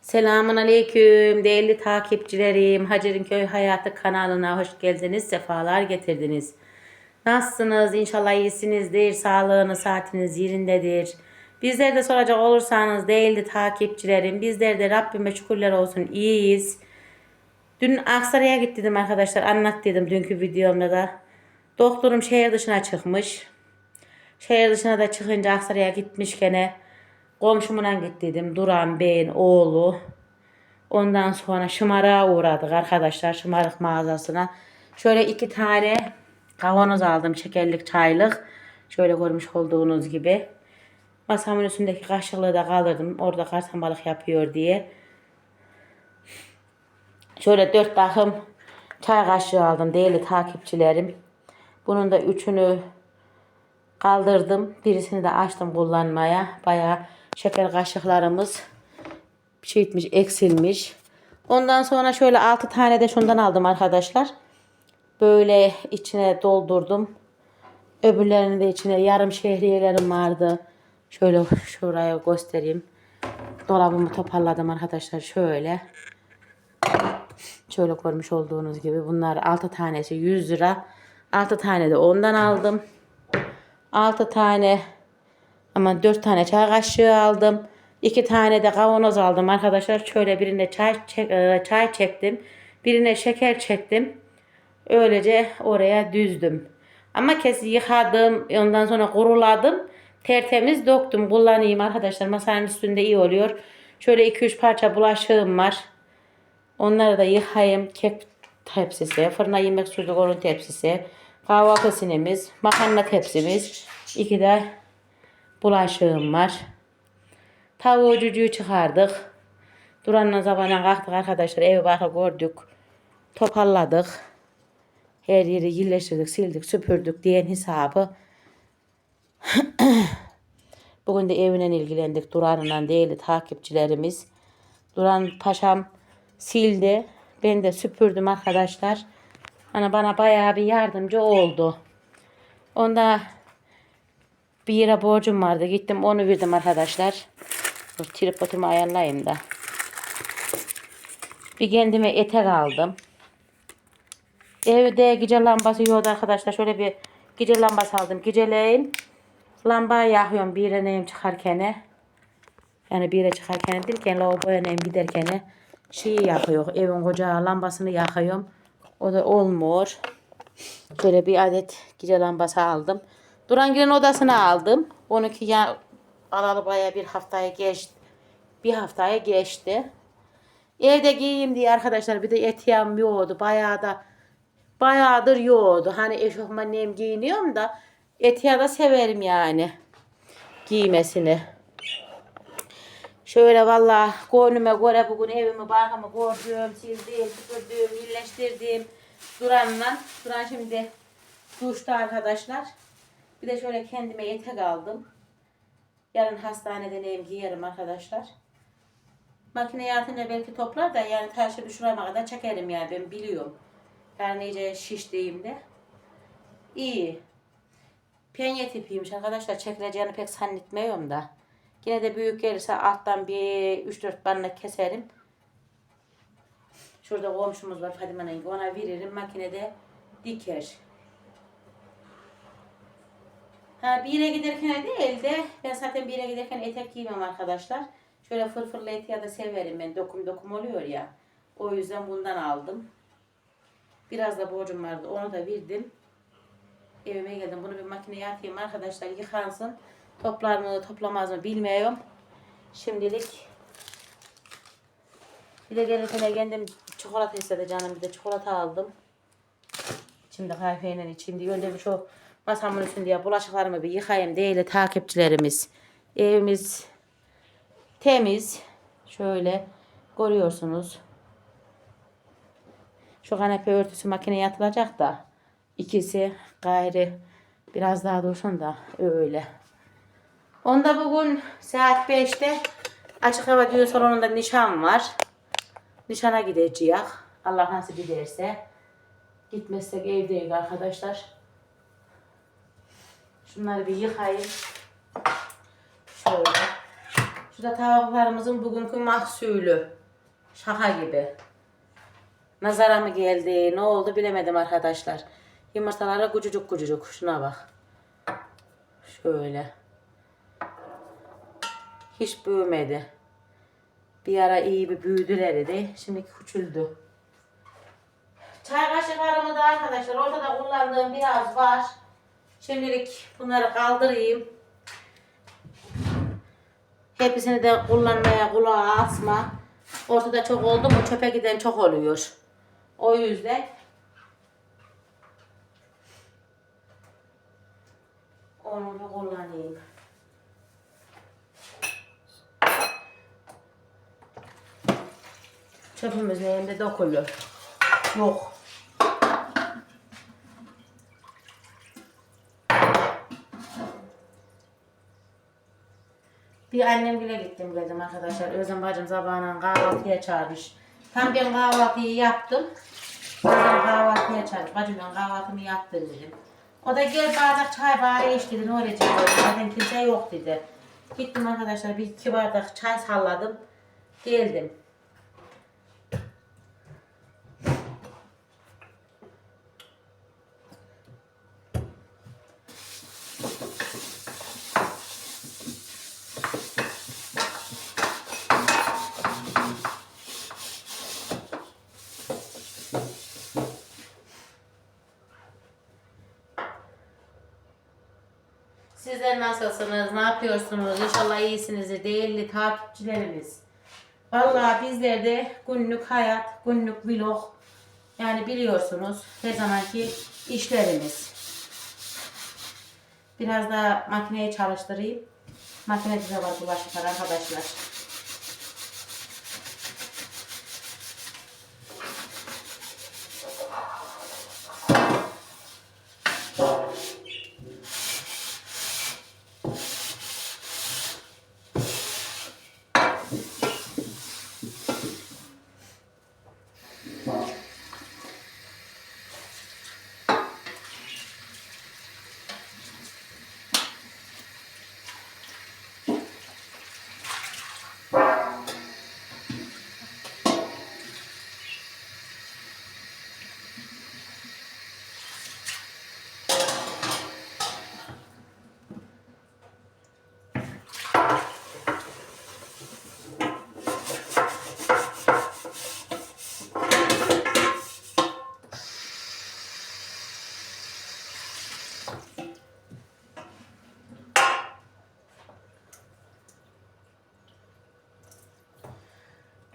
Selamun Aleyküm değerli takipçilerim. Hacer'in Köy Hayatı kanalına hoş geldiniz. Sefalar getirdiniz. Nasılsınız? İnşallah iyisinizdir. Sağlığınız, saatiniz yerindedir. Bizler de soracak olursanız değerli takipçilerim. Bizler de Rabbime şükürler olsun iyiyiz. Dün Aksaray'a gittim arkadaşlar. Anlat dedim dünkü videomda da. Doktorum şehir dışına çıkmış. Şehir dışına da çıkınca Aksaray'a gitmiş gene. Komşumuna gittiydim. Duran Bey'in oğlu. Ondan sonra Şımarık'a uğradık arkadaşlar. Şımarık mağazasına. Şöyle iki tane kavanoz aldım. Şekerlik çaylık. Şöyle görmüş olduğunuz gibi. Masamın üstündeki kaşıklığı da kaldırdım. Orada karsan balık yapıyor diye. Şöyle dört takım çay kaşığı aldım değerli takipçilerim. Bunun da üçünü kaldırdım. Birisini de açtım kullanmaya. Bayağı şeker kaşıklarımız şeyitmiş, eksilmiş. Ondan sonra şöyle altı tane de şundan aldım arkadaşlar. Böyle içine doldurdum. Öbürlerinin de içine yarım şehriyelerim vardı. Şöyle şuraya göstereyim. Dolabımı toparladım arkadaşlar şöyle. Şöyle görmüş olduğunuz gibi bunlar 6 tanesi 100 lira. 6 tane de ondan aldım. 6 tane ama 4 tane çay kaşığı aldım. 2 tane de kavanoz aldım arkadaşlar. Şöyle birine çay e, çay çektim. Birine şeker çektim. Öylece oraya düzdüm. Ama kes yıkadım. Ondan sonra kuruladım. Tertemiz döktüm. Kullanayım arkadaşlar. Masanın üstünde iyi oluyor. Şöyle 2-3 parça bulaşığım var. Onları da yıkayayım. Kek tepsisi, fırına yemek sürdük onun tepsisi, kahvaltı sinemiz, makarna tepsimiz, iki de bulaşığım var. Tavuğu cücüğü çıkardık. Duranla zabana kalktık arkadaşlar. Evi bakı gördük. Toparladık. Her yeri yerleştirdik, sildik, süpürdük diyen hesabı. Bugün de evine ilgilendik. Duran'la değerli takipçilerimiz. Duran Paşam sildi. Ben de süpürdüm arkadaşlar. Hani bana bayağı bir yardımcı oldu. Onda bir yere borcum vardı. Gittim onu verdim arkadaşlar. Dur tripodumu ayarlayayım da. Bir kendime etek aldım. Evde gece lambası yoktu arkadaşlar. Şöyle bir gece lambası aldım. Geceleyin lambayı yakıyorum bir yere neyim çıkarken. Yani bir yere çıkarken derken lavaboya neyim giderken şeyi yakıyor. Evin koca lambasını yakıyorum. O da olmuyor. Şöyle bir adet gece lambası aldım. Durangil'in odasını aldım. Onunki ya alalı baya bir haftaya geçti. Bir haftaya geçti. Evde giyeyim diye arkadaşlar bir de etiyam yoğdu. Bayağı da bayağıdır yoğdu. Hani eşofman neyim giyiniyorum da etiya da severim yani. Giymesini. Şöyle valla gönlüme göre bugün evimi barkımı gördüm, sildim, süpürdüm, iyileştirdim. Duran'la. Duran şimdi duşta arkadaşlar. Bir de şöyle kendime etek aldım. Yarın hastanede neyim giyerim arkadaşlar. Makine yatınca belki toplar da yani taşı düşüreme kadar çekerim yani ben biliyorum. Yani iyice şiştiğimde. İyi. Penye tipiymiş arkadaşlar. Çekileceğini pek zannetmiyorum da. Yine de büyük gelirse alttan bir 3-4 banla keserim. Şurada komşumuz var Fadime'nin. Ona veririm makinede diker. Ha bir yere giderken değil de ben zaten bir yere giderken etek giymem arkadaşlar. Şöyle fırfırlı eteği de severim ben. Dokum dokum oluyor ya. O yüzden bundan aldım. Biraz da borcum vardı. Onu da verdim. Evime geldim. Bunu bir makineye atayım arkadaşlar. Yıkansın. Toplar mı toplamaz mı bilmiyorum. Şimdilik bir de gelirken kendim çikolata istedi canım. Bir de çikolata aldım. Şimdi kahveyle içeyim diye. Önce bir şu masamın üstünde bulaşıklarımı bir yıkayayım değerli takipçilerimiz. Evimiz temiz. Şöyle görüyorsunuz. Şu kanepe örtüsü makineye atılacak da ikisi gayri biraz daha dursun da öyle. Onda bugün saat 5'te açık hava düğün salonunda nişan var. Nişana gideceğiz. Allah nasip ederse. Gitmezsek evdeyiz arkadaşlar. Şunları bir yıkayayım. Şöyle. Şu da tavuklarımızın bugünkü mahsulü. Şaka gibi. Nazara mı geldi, ne oldu bilemedim arkadaşlar. Yumurtaları kucucuk kucucuk. Şuna bak. Şöyle. Hiç büyümedi. Bir ara iyi bir büyüdüler idi. Şimdi küçüldü. Çay kaşıklarımı da arkadaşlar ortada kullandığım biraz var. Şimdilik bunları kaldırayım. Hepsini de kullanmaya kulağa asma. Ortada çok oldu mu çöpe giden çok oluyor. O yüzden onu da kullanayım. Çöpümüz neyinde dökülür. Yok. Bir annem bile gittim dedim arkadaşlar. Özlem bacım sabahına kahvaltıya çağırmış. Tam ben kahvaltıyı yaptım. Özlem kahvaltıya çağırmış. Bacım ben kahvaltımı yaptım dedim. O da gel bardak çay bari iç dedi. Ne olacak dedi. Zaten kimse yok dedi. Gittim arkadaşlar bir iki bardak çay salladım. Geldim. Nasılsınız? Ne yapıyorsunuz? İnşallah iyisinizdir değerli takipçilerimiz. Vallahi bizler de günlük hayat, günlük vlog yani biliyorsunuz her zamanki işlerimiz. Biraz da makineyi çalıştırayım. Makinede de var bulaşıklar arkadaşlar.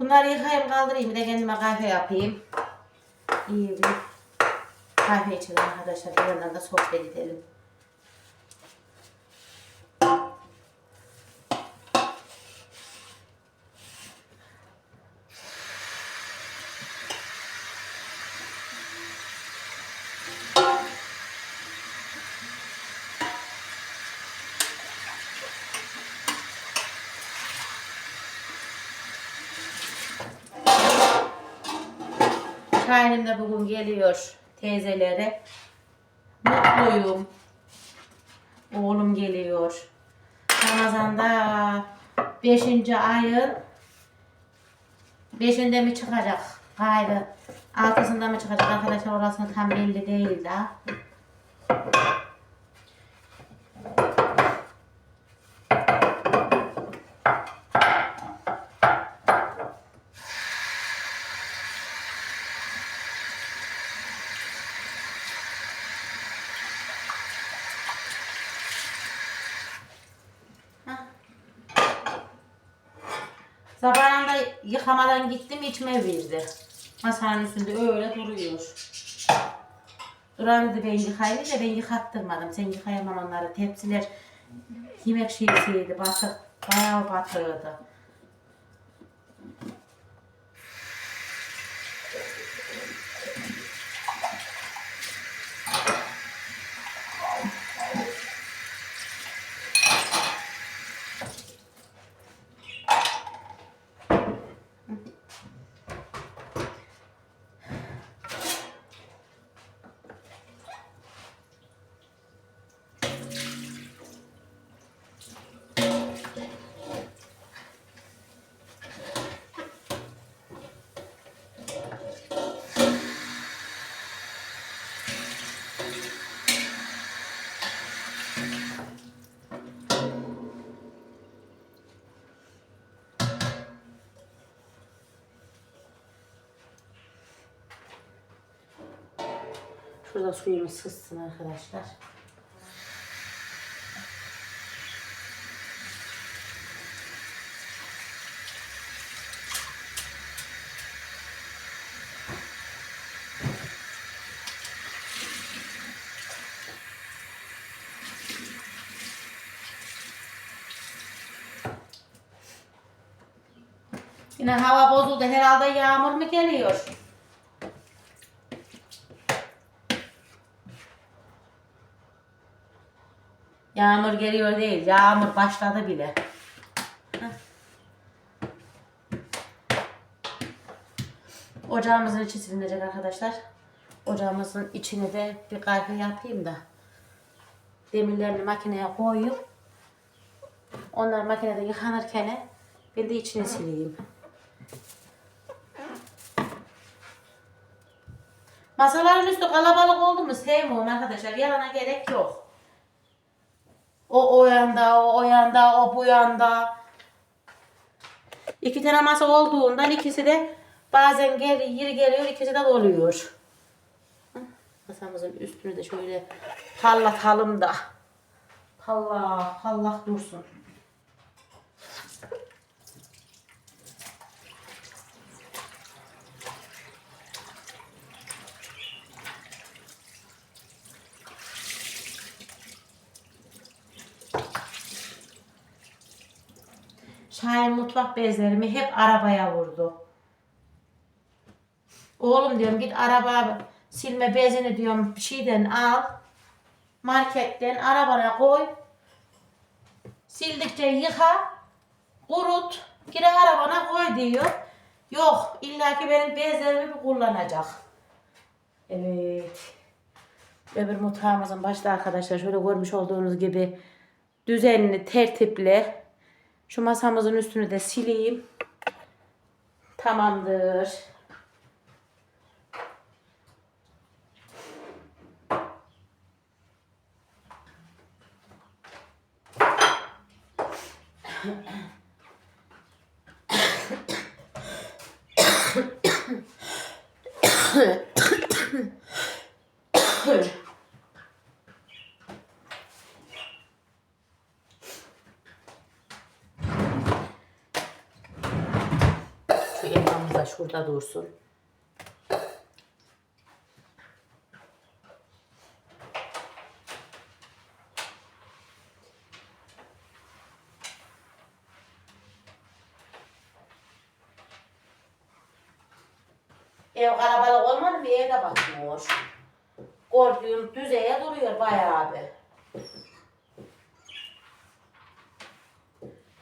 Bunları yıkayayım kaldırayım bir de kendime kahve yapayım. İyi bir kahve içelim arkadaşlar. Bir yandan da sohbet edelim. Şahin'im de bugün geliyor teyzelere. Mutluyum. Oğlum geliyor. Ramazan'da 5. ayın 5'inde mi çıkacak? Gayrı. Altısında mı çıkacak arkadaşlar orasını tam belli değil daha. Yıkamadan gittim içme verdi. Masanın üstünde öyle duruyor. Duran dedi ben yıkayayım da ben yıkattırmadım. Sen yıkayamam onları. Tepsiler yemek şeysiydi. Batık. Bayağı batırdı. Şurada suyumuz sızsın arkadaşlar. Yine hava bozuldu. Herhalde yağmur mu geliyor? Yağmur geliyor değil. Yağmur başladı bile. Ocağımızın içi silinecek arkadaşlar. Ocağımızın içine de bir kahve yapayım da. Demirlerini makineye koyup onlar makinede yıkanırken ben de içine sileyim. Masaların üstü kalabalık oldu mu sevmiyorum arkadaşlar. Yalana gerek yok. O o yanda, o o yanda, o bu yanda. İki tane masa olduğundan ikisi de bazen gel, yeri geliyor, ikisi de doluyor. Masamızın üstünü de şöyle pallatalım da. Allah, Allah dursun. Şahin mutfak bezlerimi hep arabaya vurdu. Oğlum diyorum git araba silme bezini diyorum bir şeyden al. Marketten arabana koy. Sildikçe yıka. Kurut. Gire arabana koy diyor. Yok illaki benim bezlerimi bir kullanacak. Evet. Öbür mutfağımızın başta arkadaşlar şöyle görmüş olduğunuz gibi düzenli, tertipli. Şu masamızın üstünü de sileyim. Tamamdır. Şu elmamız da şurada dursun. Ev kalabalık olmadı mı evde bakmıyor. Gördüğüm düzeye duruyor bayağı bir.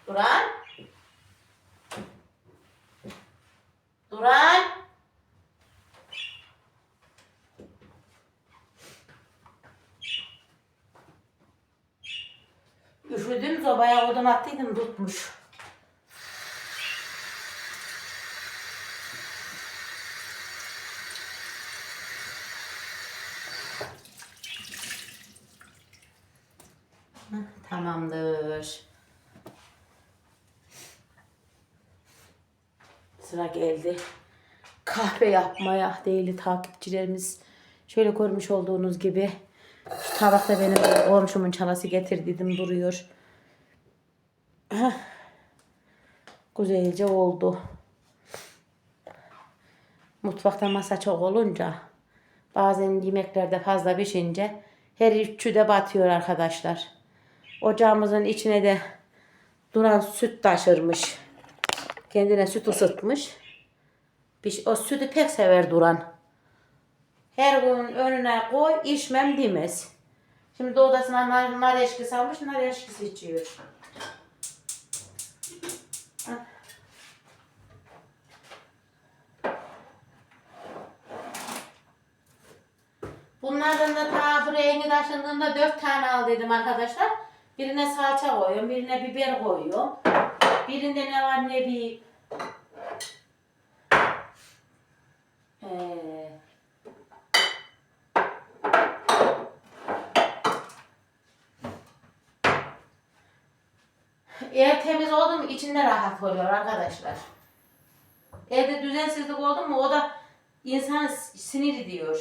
Duran. Duran. Üşüdüm odun attıydım tutmuş. Tamamdır. Sıra geldi. Kahve yapmaya değerli takipçilerimiz. Şöyle görmüş olduğunuz gibi. Şu tabakta benim komşumun çalası getirdiydim duruyor. Heh. Güzelce oldu. Mutfakta masa çok olunca bazen yemeklerde fazla pişince her üçü de batıyor arkadaşlar. Ocağımızın içine de duran süt taşırmış. Kendine süt ısıtmış. O sütü pek sever Duran. Her gün önüne koy, içmem demez. Şimdi odasına nar, nar eşkisi almış, nar eşkisi içiyor. Bunlardan da ta buraya yeni taşındığımda dört tane aldıydım arkadaşlar. Birine salça koyuyorum, birine biber koyuyorum. Birinde ne var ne bir ee, Ev temiz oldu mu içinde rahat oluyor arkadaşlar. Evde düzensizlik oldu mu o da insan sinir ediyor.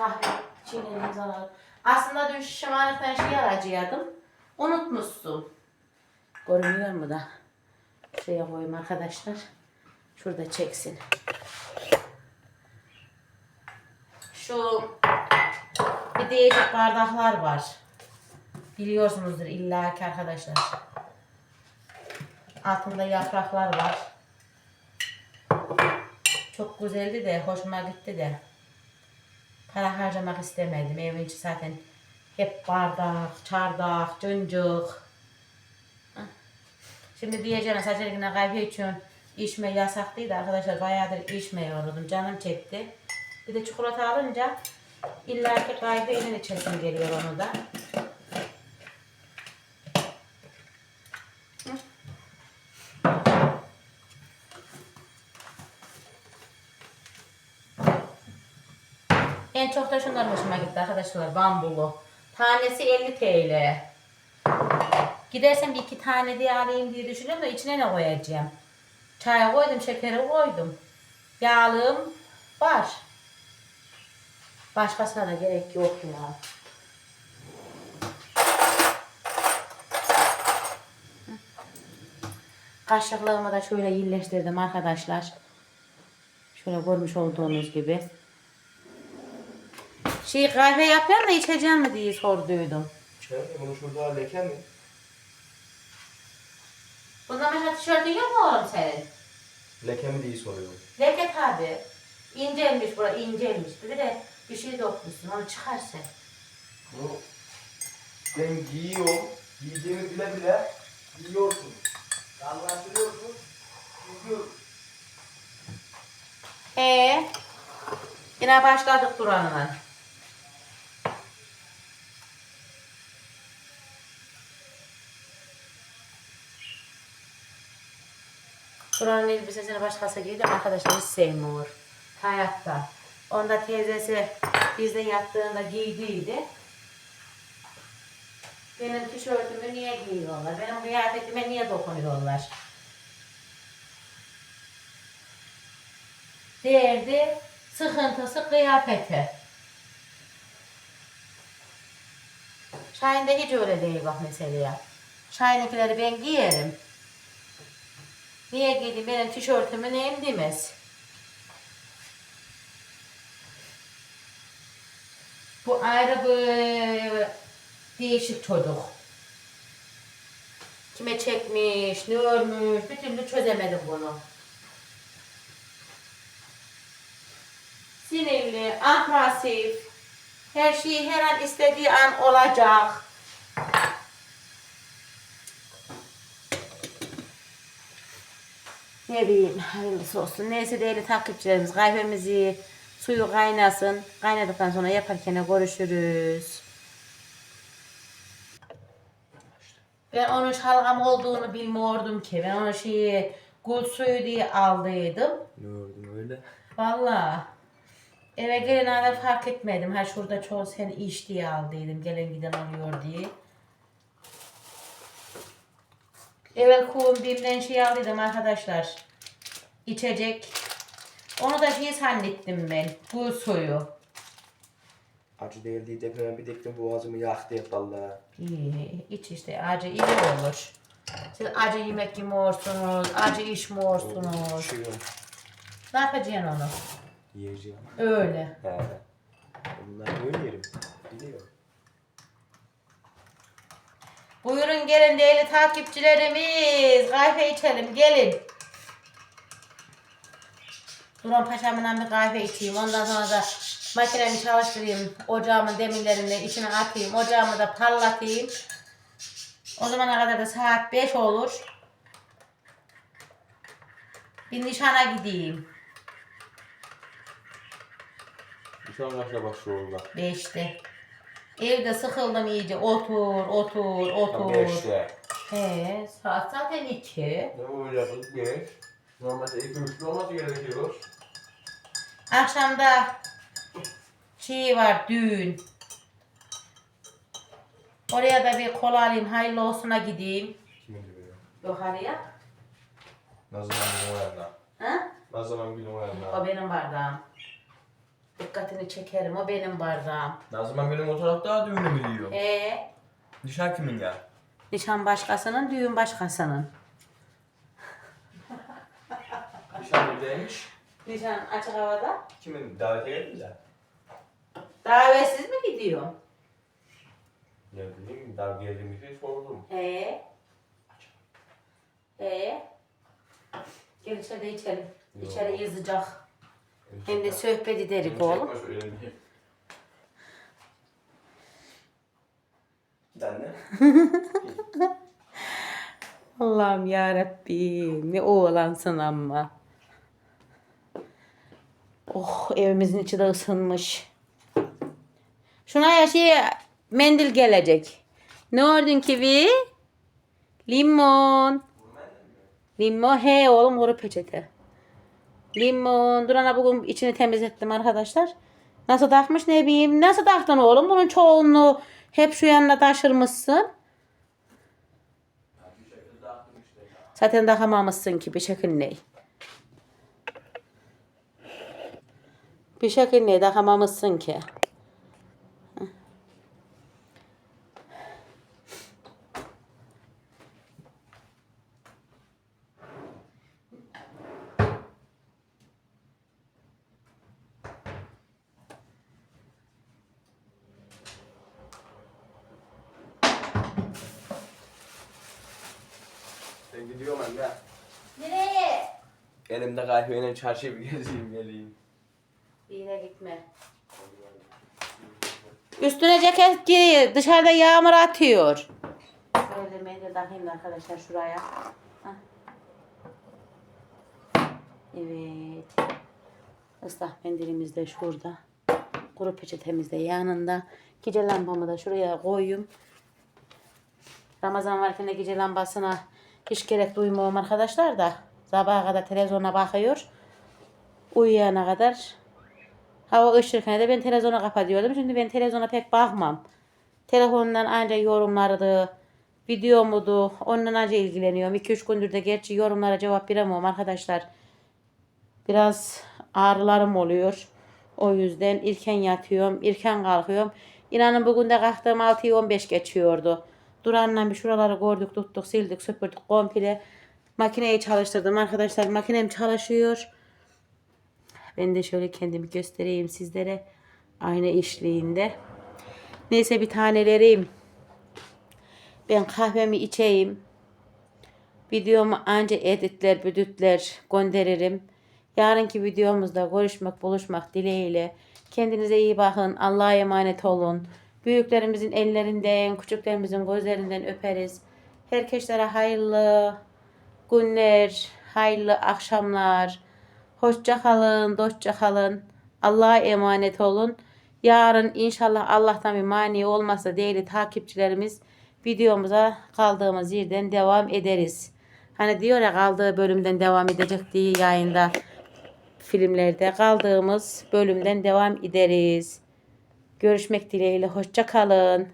Kahve çiğnediğimiz alalım. Aslında dün şımarıktan şey alacaktım. Unutmuşsun. Görünüyor mu da? Şuraya koyayım arkadaşlar. Şurada çeksin. Şu bir değişik bardaklar var. Biliyorsunuzdur illa ki arkadaşlar. Altında yapraklar var. Çok güzeldi de hoşuma gitti de. Para harcamak istemedim. Evin içi zaten hep bardak, çardak, cıncık. Şimdi diyeceğim saçlarına kahve içiyorsun. İçme yasaklıydı arkadaşlar. Bayağıdır içmiyordum. Canım çekti. Bir de çikolata alınca illa ki kahve ile içesim geliyor onu da. En çok da şunlar hoşuma gitti arkadaşlar. Bambulu. Tanesi 50 TL. Gidersem iki tane diye alayım diye düşünüyorum da içine ne koyacağım? Çaya koydum, şekeri koydum. Yağlığım var. Başkasına da gerek yok ya. Kaşıklığımı da şöyle iyileştirdim arkadaşlar. Şöyle görmüş olduğunuz gibi. Şey kahve yapıyorum da içeceğim mi diye sorduydum. Şey, bunu şurada leke mi? Bundan başka tişörtün yok mu oğlum senin? Leke mi diye soruyorum. Leke tabi. İncelmiş bura incelmiş. Bir de bir şey dokmuşsun onu çıkarsa. Bunu ben giyiyorum. Giydiğimi bile bile giyiyorsun. Anlaşılıyorsun. Giyiyorsun. Ee, yine başladık duranına. Duranın elbisesini başkası giydi arkadaşlar hiç sevmiyor. Hayatta. Onda teyzesi bizde yattığında giydiydi. Benim tişörtümü niye giyiyorlar? Benim kıyafetime niye dokunuyorlar? Derdi sıkıntısı kıyafeti. Şahin'de hiç öyle değil bak mesela. Şahin'inkileri ben giyerim. Niye giydim benim tişörtümü neyim demez. Bu ayrı bir değişik çocuk. Kime çekmiş, ne örmüş, bir türlü çözemedim bunu. Sinirli, agresif, her şey her an istediği an olacak. Ne bileyim hayırlısı olsun. Neyse değerli takipçilerimiz kahvemizi suyu kaynasın. Kaynadıktan sonra yaparken görüşürüz. Ben onun şalgam olduğunu bilmiyordum ki. Ben onu şeyi gül suyu diye aldıydım. Ne gördün öyle? Valla. Eve gelene de fark etmedim. Ha şurada çoğu sen iş diye aldıydım. Gelen giden oluyor diye. Evvel kuğum bimden şey aldıydım arkadaşlar. İçecek. Onu da şey zannettim ben. Bu suyu. Acı değil diye de bir dektim boğazımı yaktı hep vallahi. İyi, iç işte acı iyi olur. Siz acı yemek yemiyorsunuz, acı içmiyorsunuz. Şuyorum. Ne yapacaksın onu? Yiyeceğim. Öyle. He. Bunlar böyle yerim. Biliyorum. Buyurun gelin değerli takipçilerimiz. Kahve içelim gelin. Duran paşamla bir kahve içeyim. Ondan sonra da makinemi çalıştırayım. Ocağımın demirlerini içine atayım. Ocağımı da parlatayım. O zamana kadar da saat 5 olur. Bir nişana gideyim. Nişan kaçta başlıyor orada? 5'te. Evde sıkıldım iyice. Otur, otur, otur. Beşte. He, saat zaten 2. Ne olacak? Beş. Normalde iki üçlü olması gerekiyor. Akşamda şey var düğün. Oraya da bir kola alayım hayırlı olsuna gideyim. Kimin gibi ya? Yok araya. Ne zaman günü o yana? Ha? Ne zaman günü o yana? O benim bardağım. Dikkatini çekerim. O benim bardağım. Nazım benim o tarafta düğünü biliyor. Ee, Nişan kimin ya? nişan başkasının, düğün başkasının. Nişan neredeymiş? Nişan açık havada. Kimin davete geldiniz ya? Davetsiz mi gidiyor? Ne bileyim davet geldiğimi hiç sordum. Ee? Ee? Gel içeride içelim. Yok. İçeri yazacak. Hem de sohbet ederik oğlum. Anne. Allah'ım ya Rabbim ne oğlansın ama. Oh evimizin içi de ısınmış. Şuna ya şey mendil gelecek. Ne ordun kivi? Limon. Limon he oğlum kuru peçete. Limon. Durana bugün içini temizlettim arkadaşlar. Nasıl takmış ne bileyim. Nasıl taktın oğlum? Bunun çoğunluğu hep şu yanına taşırmışsın. Zaten takamamışsın ki bir şekil ne? Bir şekil ne takamamışsın ki? Gidiyorum anne. Nereye? Elimde kahveyle çarşıya bir gezeyim geleyim. Yere gitme. Üstüne ceket giy. Dışarıda yağmur atıyor. Böyle mendil takayım da arkadaşlar şuraya. Hah. Evet. Islak mendilimiz de şurada. Kuru peçetemiz de yanında. Gece lambamı da şuraya koyayım. Ramazan varken de gece lambasına hiç gerek duymuyorum arkadaşlar da. Sabaha kadar televizyona bakıyor. Uyuyana kadar Hava ışırken de ben televizyona kapatıyordum. Şimdi ben televizyona pek bakmam. Telefondan ancak yorumlardı, video mudu, ondan ancak ilgileniyorum. 2-3 gündür de gerçi yorumlara cevap veremiyorum arkadaşlar. Biraz ağrılarım oluyor. O yüzden erken yatıyorum, erken kalkıyorum. İnanın bugün de kalktığım 6'yı 15 geçiyordu. Duranla bir şuraları gördük, tuttuk, sildik, süpürdük komple. Makineyi çalıştırdım arkadaşlar. Makinem çalışıyor. Ben de şöyle kendimi göstereyim sizlere. Aynı işliğinde. Neyse bir tanelerim. Ben kahvemi içeyim. Videomu anca editler, büdütler gönderirim. Yarınki videomuzda görüşmek, buluşmak dileğiyle. Kendinize iyi bakın. Allah'a emanet olun. Büyüklerimizin ellerinden, küçüklerimizin gözlerinden öperiz. Herkeslere hayırlı günler, hayırlı akşamlar. Hoşça kalın, dostça kalın. Allah'a emanet olun. Yarın inşallah Allah'tan bir mani olmazsa değerli takipçilerimiz videomuza kaldığımız yerden devam ederiz. Hani diyor ya kaldığı bölümden devam edecek diye yayında filmlerde kaldığımız bölümden devam ederiz. Görüşmek dileğiyle hoşça kalın.